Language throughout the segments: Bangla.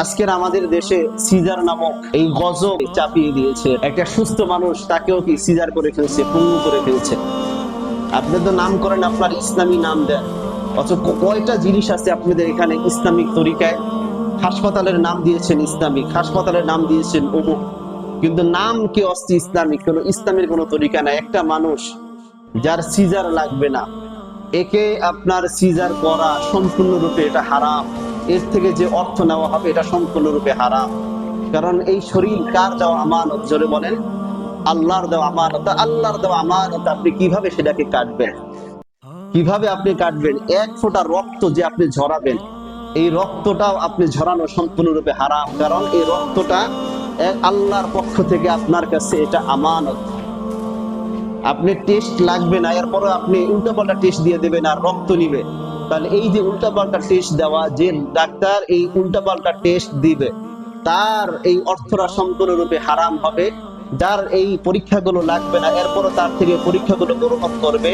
আজকের আমাদের দেশে সিজার নামক এই গজব চাপিয়ে দিয়েছে। একটা সুস্থ মানুষ তাকেও কি সিজার করে ফেলছে পঙ্গু করে ফেলছে? আপনি তো নাম করেন, আপনার ইসলামী নাম দেন। অথচ কয়টা জিনিস আছে আপনাদের এখানে ইসলামিক তরিকায়? হাসপাতালের নাম দিয়েছেন ইসলামিক, হাসপাতালের নাম দিয়েছেন অমুক। কিন্তু নাম কে অস্তি ইসলামিক? কোনো ইসলামের কোনো তরিকা নাই। একটা মানুষ যার সিজার লাগবে না, একে আপনার সিজার করা সম্পূর্ণরূপে এটা হারাম। এর থেকে যে অর্থ নেওয়া হবে এটা সম্পূর্ণরূপে হারাম। কারণ এই শরীর কার দেওয়া আমানত? জোরে বলেন। আল্লাহর দেওয়া আমানত। আল্লাহর দেওয়া আমানত আপনি কীভাবে সেটাকে কাটবেন? কীভাবে আপনি কাটবেন? এক ফোঁটা রক্ত যে আপনি ঝরাবেন, এই রক্তটাও আপনি ঝরানো সম্পূর্ণরূপে হারাম। কারণ এই রক্তটা আল্লাহর পক্ষ থেকে আপনার কাছে এটা আমানত। আপনি টেস্ট লাগবে না এরপরে আপনি উল্টাপাল্টা টেস্ট দিয়ে দেবেন আর রক্ত নিবে তাহলে এই যে উল্টাপাল্টা টেস্ট দেওয়া, যে ডাক্তার এই উল্টাপাল্টা টেস্ট দিবে, তার এই অর্থটা সম্পূর্ণরূপে হারাম হবে। যার এই পরীক্ষাগুলো লাগবে না, এরপরও তার থেকে পরীক্ষাগুলো গ্রহণ করবে,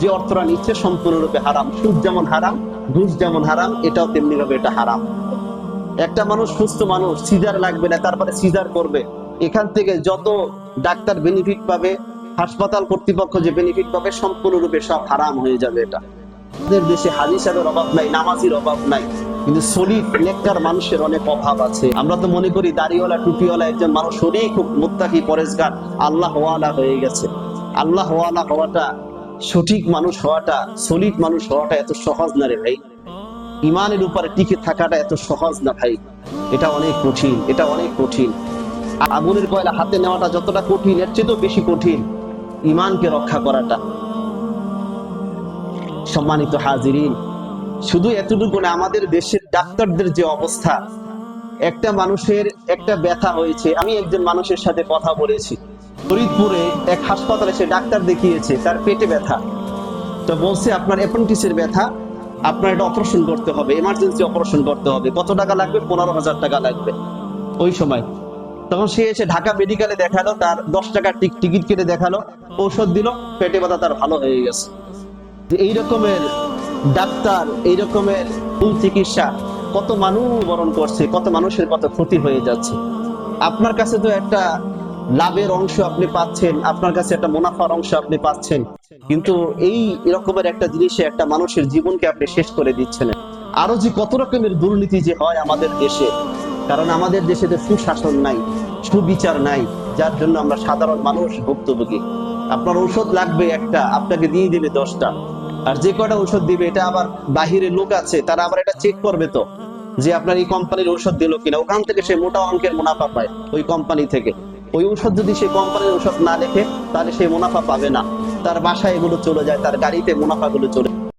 যে অর্থটা নিচ্ছে সম্পূর্ণরূপে হারাম। সুদ যেমন হারাম, ঘুষ যেমন হারাম, এটাও তেমনি ভাবে এটা হারাম। একটা মানুষ সুস্থ মানুষ, সিজার লাগবে না, তারপরে সিজার করবে। এখান থেকে যত ডাক্তার বেনিফিট পাবে, হাসপাতাল কর্তৃপক্ষ যে বেনিফিট পাবে সম্পূর্ণরূপে সব হারাম হয়ে যাবে এটা। আমাদের দেশে অভাব নাই, নামাজির অভাব নাই। কিন্তু মানুষের অনেক অভাব আছে। আমরা তো মনে করি দাড়িওয়ালা, টুপিওয়ালা একজন মানুষ শরীর খুব পরেশগার, আল্লাহ ওয়ালা হয়ে গেছে। আল্লাহ ওয়ালা হওয়াটা, সঠিক মানুষ হওয়াটা, সলিড মানুষ হওয়াটা এত সহজ না রে ভাই। ইমানের উপরে টিকে থাকাটা এত সহজ না ভাই। এটা অনেক কঠিন, এটা অনেক কঠিন। আগুনের কয়লা হাতে নেওয়াটা যতটা কঠিন, এর চেয়েও বেশি কঠিন ইমানকে রক্ষা করাটা। সম্মানিত হাজিরিন, শুধু এতটুকু না, আমাদের দেশের ডাক্তারদের যে অবস্থা, একটা মানুষের একটা ব্যথা হয়েছে। আমি একজন মানুষের সাথে কথা বলেছি। ফরিদপুরে এক হাসপাতালে সে ডাক্তার দেখিয়েছে, তার পেটে ব্যথা। তো বলছে, আপনার অ্যাপেন্ডিক্সের ব্যথা, আপনার এটা অপারেশন করতে হবে, এমার্জেন্সি অপারেশন করতে হবে। কত টাকা লাগবে? পনেরো হাজার টাকা লাগবে। ওই সময় তখন সে এসে ঢাকা মেডিকেলে দেখাল, তার দশ টাকার টিকিট কেটে দেখাল, ঔষধ দিল, পেটে ব্যথা তার ভালো হয়ে গেছে। যে এই রকমের ডাক্তার, এই রকমের ভুল চিকিৎসা কত মানুষ বরণ করছে, কত মানুষের কত ক্ষতি হয়ে যাচ্ছে। আপনার কাছে তো একটা লাভের অংশ আপনি পাচ্ছেন, আপনার কাছে একটা মুনাফার অংশ আপনি পাচ্ছেন। কিন্তু এই রকমের একটা জিনিসে একটা মানুষের জীবনকে আপনি শেষ করে দিচ্ছেন। আরও যে কত রকমের দুর্নীতি যে হয় আমাদের দেশে, কারণ আমাদের দেশে তো সুশাসন নাই, সুবিচার নাই, যার জন্য আমরা সাধারণ মানুষ ভুক্তভোগী। আপনার ঔষধ লাগবে একটা, আপনাকে দিয়ে দিবে দশটা। আর যে কয়টা ঔষধ দিবে, এটা আবার বাহিরে লোক আছে, তারা আবার এটা চেক করবে তো, যে আপনার এই কোম্পানির ঔষধ দিল কিনা। ওখান থেকে সে মোটা অঙ্কের মুনাফা পায় ওই কোম্পানি থেকে। ওই ঔষধ যদি সে কোম্পানির ঔষধ না লেখে তাহলে সে মুনাফা পাবে না। তার বাসায় এগুলো চলে যায়, তার গাড়িতে মুনাফাগুলো চলে